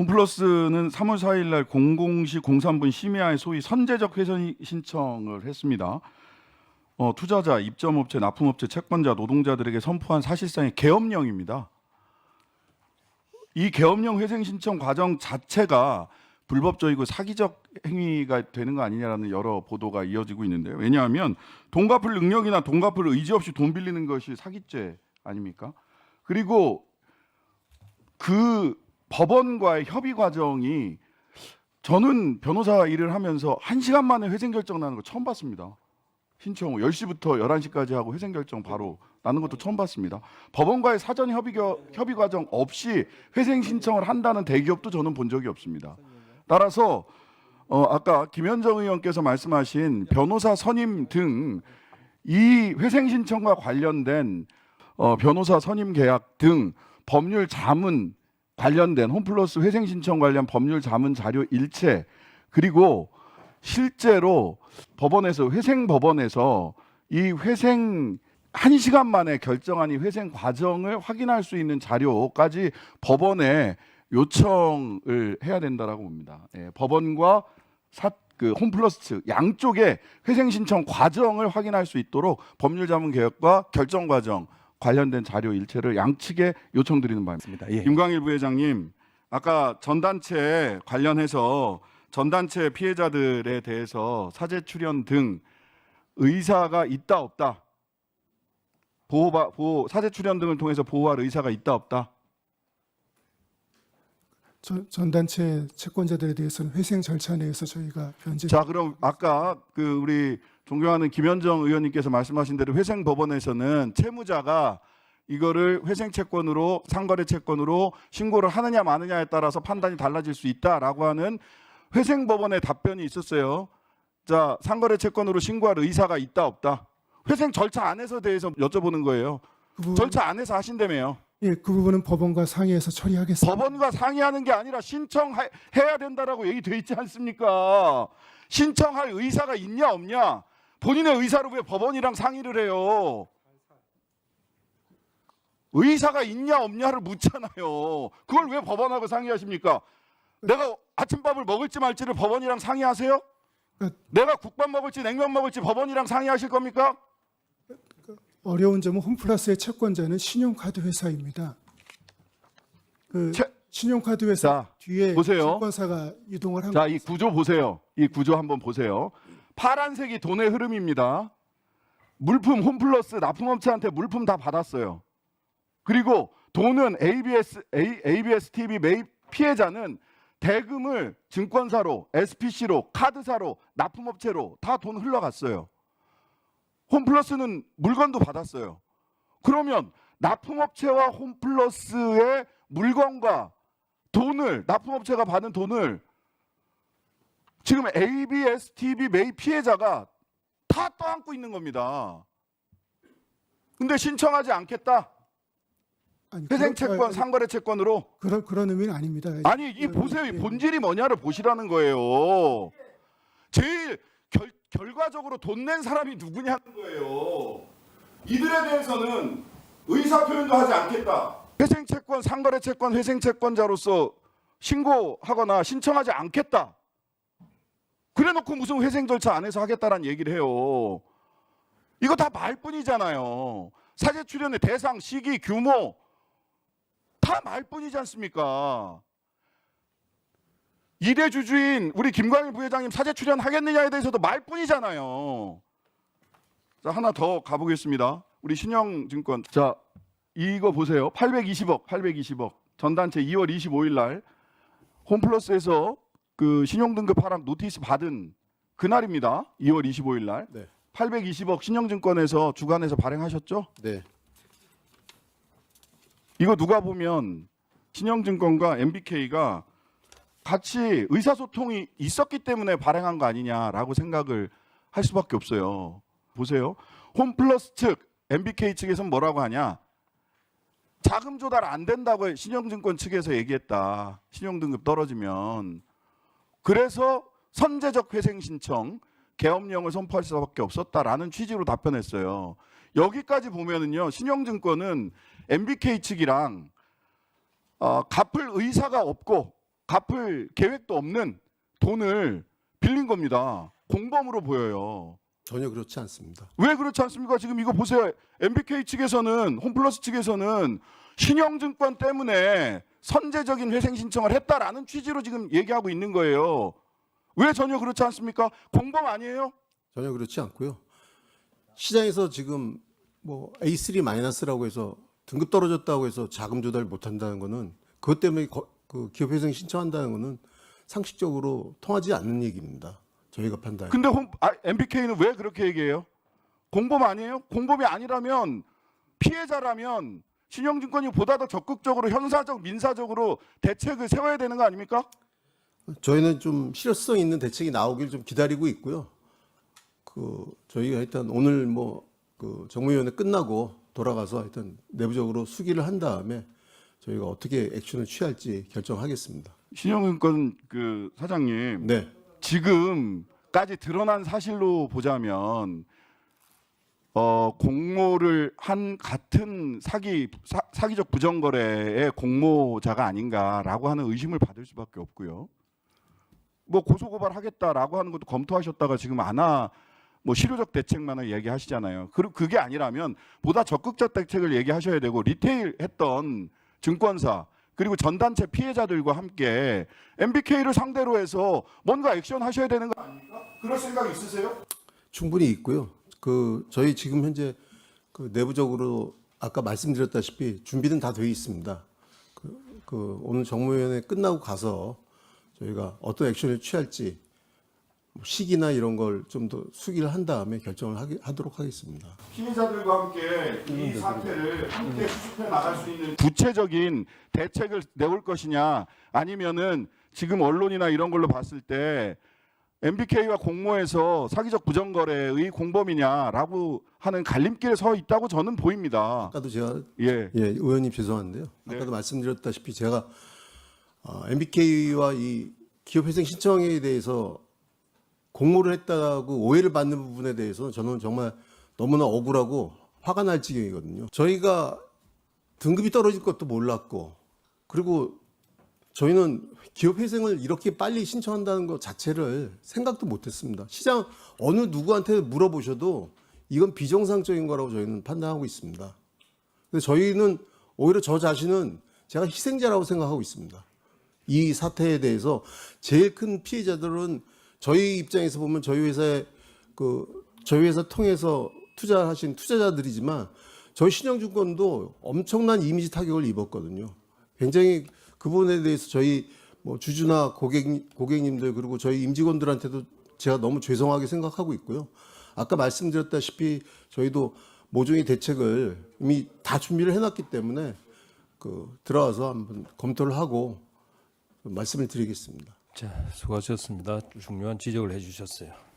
홈플러스는 3월 4일 날 공공시 03분 심야에 소위 선제적 회선 신청을 했습니다. 어, 투자자, 입점업체, 납품업체, 채권자, 노동자들에게 선포한 사실상의 계엄령입니다. 이 계엄령 회생 신청 과정 자체가 불법적이고 사기적 행위가 되는 거 아니냐라는 여러 보도가 이어지고 있는데요. 왜냐하면 돈 갚을 능력이나 돈 갚을 의지 없이 돈 빌리는 것이 사기죄 아닙니까? 그리고 그 법원과의 협의 과정이 저는 변호사 일을 하면서 한시간 만에 회생 결정 나는 거 처음 봤습니다. 신청 후 10시부터 11시까지 하고 회생 결정 바로 나는 것도 처음 봤습니다. 법원과의 사전 협의, 겨, 협의 과정 없이 회생 신청을 한다는 대기업도 저는 본 적이 없습니다. 따라서 어, 아까 김현정 의원께서 말씀하신 변호사 선임 등 이 회생 신청과 관련된 어, 변호사 선임 계약 등 법률 자문 관련된 홈플러스 회생 신청 관련 법률 자문 자료 일체 그리고 실제로 법원에서 회생 법원에서 이 회생 한 시간 만에 결정한 이 회생 과정을 확인할 수 있는 자료까지 법원에 요청을 해야 된다라고 봅니다. 예, 법원과 사, 그 홈플러스 측 양쪽의 회생 신청 과정을 확인할 수 있도록 법률 자문 개혁과 결정 과정 관련된 자료 일체를 양측에 요청드리는 바입니다. 예. 김광일 부회장님, 아까 전단체 관련해서 전단체 피해자들에 대해서 사제 출연 등 의사가 있다 없다 보호 보호 사제 출연 등을 통해서 보호할 의사가 있다 없다 전, 전단체 채권자들에 대해서는 회생 절차 내에서 저희가 변제 자 그럼 아까 그 우리 존경하는 김현정 의원님께서 말씀하신 대로 회생 법원에서는 채무자가 이거를 회생 채권으로 상거래 채권으로 신고를 하느냐 마느냐에 따라서 판단이 달라질 수 있다라고 하는 회생 법원의 답변이 있었어요. 자 상거래 채권으로 신고할 의사가 있다 없다. 회생 절차 안에서 대해서 여쭤보는 거예요. 그 부분, 절차 안에서 하신다며요. 예, 그 부분은 법원과 상의해서 처리하겠습니다. 법원과 상의하는 게 아니라 신청해야 된다라고 얘기 돼 있지 않습니까? 신청할 의사가 있냐 없냐? 본인의 의사를 왜 법원이랑 상의를 해요? 의사가 있냐 없냐를 묻잖아요. 그걸 왜 법원하고 상의하십니까? 내가 아침밥을 먹을지 말지를 법원이랑 상의하세요? 그- 내가 국밥 먹을지 냉면 먹을지 법원이랑 상의하실 겁니까? 어려운 점은 홈플러스의 채권자는 신용카드 회사입니다. 그 채- 신용카드 회사 자, 뒤에 보세요. 채권사가 이동을 한 자, 이 구조 보세요. 이 구조 한번 보세요. 파란색이 돈의 흐름입니다. 물품 홈플러스 납품업체한테 물품 다 받았어요. 그리고 돈은 ABS A, ABS TV 매입 피해자는 대금을 증권사로, SPC로, 카드사로, 납품업체로 다 돈 흘러갔어요. 홈플러스는 물건도 받았어요. 그러면 납품업체와 홈플러스의 물건과 돈을 납품업체가 받은 돈을 지금 ABS TV 매입 피해자가 다 떠안고 있는 겁니다. 근데 신청하지 않겠다. 아니, 회생 그런- 채권, 아니, 상거래 채권으로. 그런 그런 의미는 아닙니다. 아니 이 보세요. 이 본질이 뭐냐를 보시라는 거예요. 제일 결, 결과적으로 돈 낸 사람이 누구냐는 거예요. 이들에 대해서는 의사 표현도 하지 않겠다. 회생 채권, 상거래 채권, 회생 채권자로서 신고하거나 신청하지 않겠다. 그래 놓고 무슨 회생 절차 안에서 하겠다라는 얘기를 해요. 이거 다 말뿐이잖아요. 사제 출연의 대상, 시기, 규모 다 말뿐이지 않습니까? 이대 주주인 우리 김광일 부회장님 사제 출연하겠느냐에 대해서도 말뿐이잖아요. 자 하나 더 가보겠습니다. 우리 신영증권 자 이거 보세요. 820억, 820억 전단체 2월 25일 날 홈플러스에서 그 신용등급 하락 노티스 받은 그날입니다. 2월 25일 날 네. 820억 신영증권에서 주관에서 발행하셨죠? 네. 이거 누가 보면 신영증권과 MBK가 같이 의사소통이 있었기 때문에 발행한 거 아니냐라고 생각을 할 수밖에 없어요. 보세요. 홈플러스 측, MBK 측에서는 뭐라고 하냐? 자금 조달 안 된다고 신영증권 측에서 얘기했다. 신용등급 떨어지면. 그래서 선제적 회생 신청, 계엄령을 선포할 수밖에 없었다라는 취지로 답변했어요. 여기까지 보면은요, 신영증권은 MBK 측이랑 어, 갚을 의사가 없고 갚을 계획도 없는 돈을 빌린 겁니다. 공범으로 보여요. 전혀 그렇지 않습니다. 왜 그렇지 않습니까? 지금 이거 보세요. MBK 측에서는 홈플러스 측에서는 신영증권 때문에 선제적인 회생 신청을 했다라는 취지로 지금 얘기하고 있는 거예요. 왜 전혀 그렇지 않습니까? 공범 아니에요? 전혀 그렇지 않고요. 시장에서 지금 뭐 A3 마이너스라고 해서 등급 떨어졌다고 해서 자금 조달 못 한다는 거는 그것 때문에 거- 그 기업 회생 신청한다는 거는 상식적으로 통하지 않는 얘기입니다. 저희가 판단. 근데 홈, 아, MBK는 왜 그렇게 얘기해요? 공범 아니에요? 공범이 아니라면 피해자라면 신영증권이 보다 더 적극적으로 형사적, 민사적으로 대책을 세워야 되는 거 아닙니까? 저희는 좀 실효성 있는 대책이 나오길 좀 기다리고 있고요. 그 저희가 일단 오늘 뭐 그 정무위원회 끝나고 돌아가서 하여튼 내부적으로 수기를 한 다음에 저희가 어떻게 액션을 취할지 결정하겠습니다. 신영증권 그 사장님 네. 지금까지 드러난 사실로 보자면 어, 공모를 한 같은 사기 사, 사기적 부정거래의 공모자가 아닌가라고 하는 의심을 받을 수밖에 없고요. 뭐 고소고발 하겠다라고 하는 것도 검토하셨다가 지금 안하 뭐 실효적 대책만을 얘기하시잖아요. 그 그게 아니라면 보다 적극적 대책을 얘기하셔야 되고 리테일 했던 증권사 그리고 전단체 피해자들과 함께 MBK를 상대로 해서 뭔가 액션 하셔야 되는 거 아닙니까? 그럴 생각 있으세요? 충분히 있고요. 그 저희 지금 현재 그 내부적으로 아까 말씀드렸다시피 준비는 다 돼 있습니다. 그, 그 오늘 정무위원회 끝나고 가서 저희가 어떤 액션을 취할지 뭐 시기나 이런 걸 좀 더 수기를 한 다음에 결정을 하기, 하도록 하겠습니다. 피해자들과 함께 이 사태를 함께 수습해 나갈 수 있는 구체적인 대책을 내올 것이냐 아니면은 지금 언론이나 이런 걸로 봤을 때 MBK와 공모해서 사기적 부정거래의 공범이냐라고 하는 갈림길에 서 있다고 저는 보입니다. 아까도 제가 예. 예, 의원님 죄송한데요. 네. 아까도 말씀드렸다시피 제가 어, MBK와 이 기업회생 신청에 대해서 공모를 했다고 오해를 받는 부분에 대해서 저는 정말 너무나 억울하고 화가 날 지경이거든요. 저희가 등급이 떨어질 것도 몰랐고 그리고 저희는 기업회생을 이렇게 빨리 신청한다는 것 자체를 생각도 못했습니다. 시장 어느 누구한테 물어보셔도 이건 비정상적인 거라고 저희는 판단하고 있습니다. 근데 저희는 오히려 저 자신은 제가 희생자라고 생각하고 있습니다. 이 사태에 대해서 제일 큰 피해자들은 저희 입장에서 보면 저희 회사에 그 저희 회사 통해서 투자하신 투자자들이지만 저희 신영증권도 엄청난 이미지 타격을 입었거든요. 굉장히 그 부분에 대해서 저희 뭐 주주나 고객 고객님들 그리고 저희 임직원들한테도 제가 너무 죄송하게 생각하고 있고요. 아까 말씀드렸다시피 저희도 모종의 대책을 이미 다 준비를 해놨기 때문에 그 들어와서 한번 검토를 하고 말씀을 드리겠습니다. 자, 수고하셨습니다. 중요한 지적을 해주셨어요.